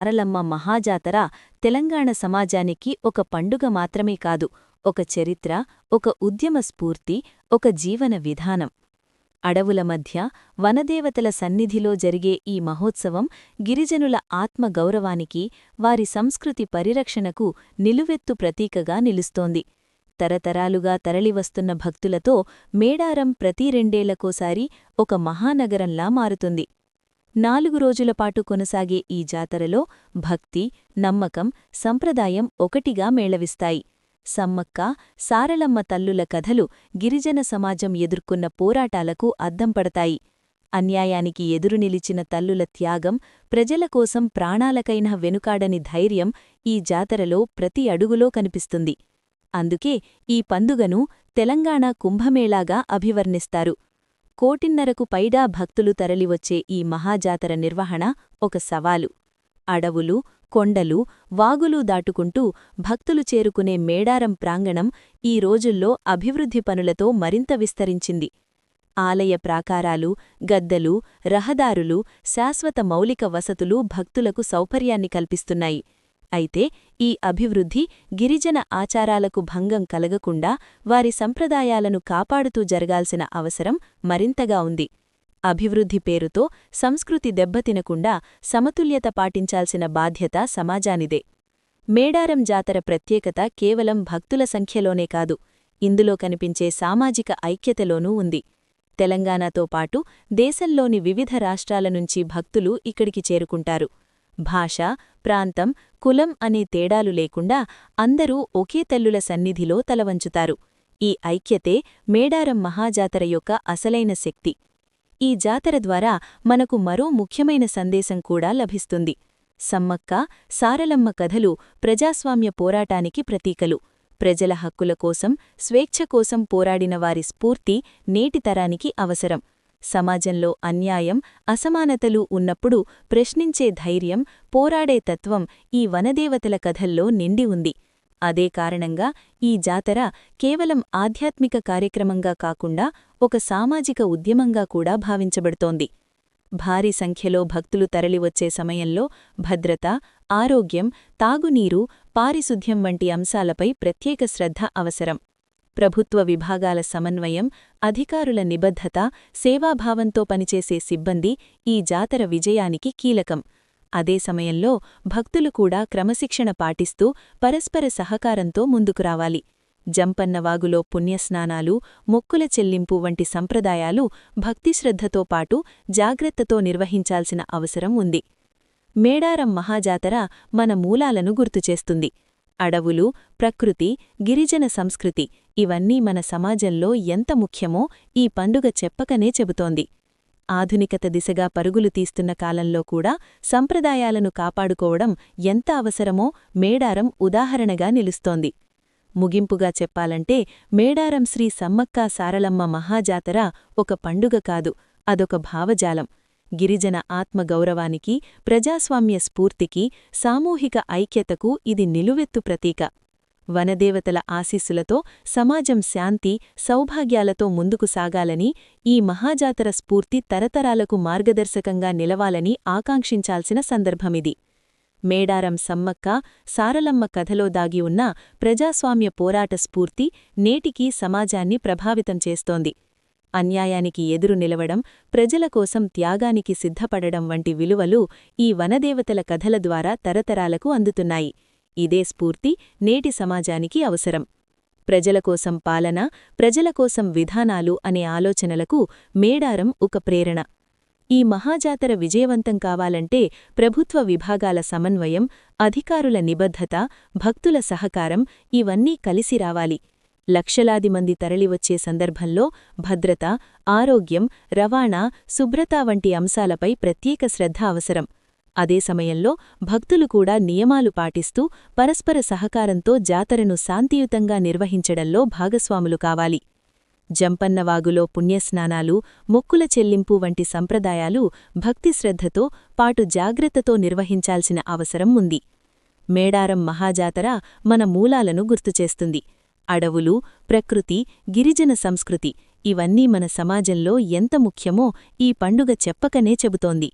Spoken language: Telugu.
సారలమ్మ మహాజాతర తెలంగాణ సమాజానికి ఒక పండుగ మాత్రమే కాదు ఒక చరిత్ర ఒక ఉద్యమ స్ఫూర్తి ఒక జీవన విధానం. అడవుల మధ్య వనదేవతల సన్నిధిలో జరిగే ఈ మహోత్సవం గిరిజనుల ఆత్మగౌరవానికి వారి సంస్కృతి పరిరక్షణకు నిలువెత్తు ప్రతీకగా నిలుస్తోంది. తరతరాలుగా తరలివస్తున్న భక్తులతో మేడారం ప్రతి రెండేళ్ళకోసారి ఒక మహానగరంలా మారుతుంది. నాలుగు రోజులపాటు కొనసాగే ఈ జాతరలో భక్తి నమ్మకం సంప్రదాయం ఒకటిగా మేళవిస్తాయి. సమ్మక్క సారలమ్మ తల్లుల కథలు గిరిజన సమాజం ఎదుర్కొన్న పోరాటాలకు అద్దం పడతాయి. అన్యాయానికి ఎదురు నిలిచిన తల్లుల త్యాగం ప్రజల కోసం ప్రాణాలకైన వెనుకాడని ధైర్యం ఈ జాతరలో ప్రతి అడుగులో కనిపిస్తుంది. అందుకే ఈ పందుగను తెలంగాణ కుంభమేళాగా అభివర్ణిస్తారు. కోటిన్నరకు పైడా భక్తులు తరలివచ్చే ఈ మహాజాతర నిర్వహణ ఒక సవాలు. అడవులు కొండలు వాగులు దాటుకుంటూ భక్తులు చేరుకునే మేడారం ప్రాంగణం ఈ రోజుల్లో అభివృద్ధి పనులతో మరింత విస్తరించింది. ఆలయ ప్రాకారాలు గద్దలు రహదారులు శాశ్వత మౌలిక వసతులు భక్తులకు సౌకర్యాన్ని కల్పిస్తున్నాయి. అయితే ఈ అభివృద్ధి గిరిజన ఆచారాలకు భంగం కలగకుండా వారి సంప్రదాయాలను కాపాడుతూ జరగాల్సిన అవసరం మరింతగా ఉంది. అభివృద్ధి పేరుతో సంస్కృతి దెబ్బతినకుండా సమతుల్యత పాటించాల్సిన బాధ్యత సమాజానిదే. మేడారం జాతర ప్రత్యేకత కేవలం భక్తుల సంఖ్యలోనే కాదు ఇందులో కనిపించే సామాజిక ఐక్యతలోనూ ఉంది. తెలంగాణతో పాటు దేశంలోని వివిధ రాష్ట్రాల నుంచి భక్తులు ఇక్కడికి చేరుకుంటారు. భాష ప్రాంతం కులం అనే తేడాలు లేకుండా అందరూ ఒకే తల్లుల సన్నిధిలో తలవంచుతారు. ఈ ఐక్యతే మేడారం మహాజాతర యొక్క అసలైన శక్తి. ఈ జాతర ద్వారా మనకు మరో ముఖ్యమైన సందేశం కూడా లభిస్తుంది. సమ్మక్క సారలమ్మ కథలు ప్రజాస్వామ్య పోరాటానికి ప్రతీకలు. ప్రజల హక్కుల కోసం స్వేచ్ఛ కోసం పోరాడిన వారి స్ఫూర్తి నేటి తరానికి అవసరం. సమాజంలో అన్యాయం అసమానతలు ఉన్నప్పుడు ప్రశ్నించే ధైర్యం పోరాడే తత్వం ఈ వనదేవతల కథల్లో నిండి ఉంది. అదే కారణంగా ఈ జాతర కేవలం ఆధ్యాత్మిక కార్యక్రమంగా కాకుండా ఒక సామాజిక ఉద్యమంగా కూడా భావించబడుతోంది. భారీ సంఖ్యలో భక్తులు తరలివచ్చే సమయంలో భద్రత ఆరోగ్యం తాగునీరు పారిశుద్ధ్యం వంటి అంశాలపై ప్రత్యేక శ్రద్ధ అవసరం. ప్రభుత్వ విభాగాల సమన్వయం అధికారుల నిబద్ధత సేవాభావంతో పనిచేసే సిబ్బంది ఈ జాతర విజయానికి కీలకం. అదే సమయంలో భక్తులు కూడా క్రమశిక్షణ పాటిస్తూ పరస్పర సహకారంతో ముందుకు రావాలి. జంపన్నవాగులో పుణ్యస్నానాలు మొక్కుల చెల్లింపు వంటి సంప్రదాయాలు భక్తిశ్రద్ధతో పాటు జాగ్రత్తతో నిర్వహించాల్సిన అవసరం ఉంది. మేడారం మహాజాతర మన మూలాలను గుర్తుచేస్తుంది. అడవులు ప్రకృతి గిరిజన సంస్కృతి ఇవన్నీ మన సమాజంలో ఎంత ముఖ్యమో ఈ పండుగ చెప్పకనే చెబుతోంది. ఆధునికత దిశగా పరుగులు తీస్తున్న కాలంలో కూడా సంప్రదాయాలను కాపాడుకోవడం ఎంత అవసరమో మేడారం ఉదాహరణగా నిలుస్తోంది. ముగింపుగా చెప్పాలంటే మేడారం శ్రీ సమ్మక్క సారలమ్మ మహాజాతర ఒక పండుగ కాదు అదొక భావజాలం. గిరిజన ఆత్మగౌరవానికి ప్రజాస్వామ్య స్ఫూర్తికి సామూహిక ఐక్యతకు ఇది నిలువెత్తు ప్రతీక. వనదేవతల ఆశీస్సులతో సమాజం శాంతి సౌభాగ్యాలతో ముందుకు సాగాలని ఈ మహాజాతర స్ఫూర్తి తరతరాలకు మార్గదర్శకంగా నిలవాలని ఆకాంక్షించాల్సిన సందర్భమిది. మేడారం సమ్మక్క సారలమ్మ కథలో దాగి ఉన్న ప్రజాస్వామ్య పోరాట స్ఫూర్తి నేటికీ సమాజాన్ని ప్రభావితం చేస్తోంది. అన్యాయానికి ఎదురు నిలవడం ప్రజల కోసం త్యాగానికి సిద్ధపడడం వంటి విలువలు ఈ వనదేవతల కథల ద్వారా తరతరాలకు అందుతున్నాయి. ఇదే స్ఫూర్తి నేటి సమాజానికి అవసరం. ప్రజల కోసం పాలన ప్రజల కోసం విధానాలు అనే ఆలోచనలకు మేడారం ఒక ప్రేరణ. ఈ మహాజాతర విజయవంతం కావాలంటే ప్రభుత్వ విభాగాల సమన్వయం అధికారుల నిబద్ధత భక్తుల సహకారం ఇవన్నీ కలిసి రావాలి. లక్షలాది మంది తరలివచ్చే సందర్భంలో భద్రత ఆరోగ్యం రవాణా శుభ్రత వంటి అంశాలపై ప్రత్యేక శ్రద్ధ అవసరం. అదే సమయంలో భక్తులు కూడా నియమాలు పాటిస్తూ పరస్పర సహకారంతో జాతరను శాంతియుతంగా నిర్వహించడంలో భాగస్వాములు కావాలి. జంపన్నవాగులో పుణ్యస్నానాలు మొక్కుల చెల్లింపు వంటి సంప్రదాయాలు భక్తిశ్రద్ధతో పాటు జాగ్రత్తతో నిర్వహించాల్సిన అవసరం ఉంది. మేడారం మహాజాతర మన మూలాలను గుర్తుచేస్తుంది. అడవులు ప్రకృతి గిరిజన సంస్కృతి ఇవన్నీ మన సమాజంలో ఎంత ముఖ్యమో ఈ పండుగ చెప్పకనే చెబుతోంది.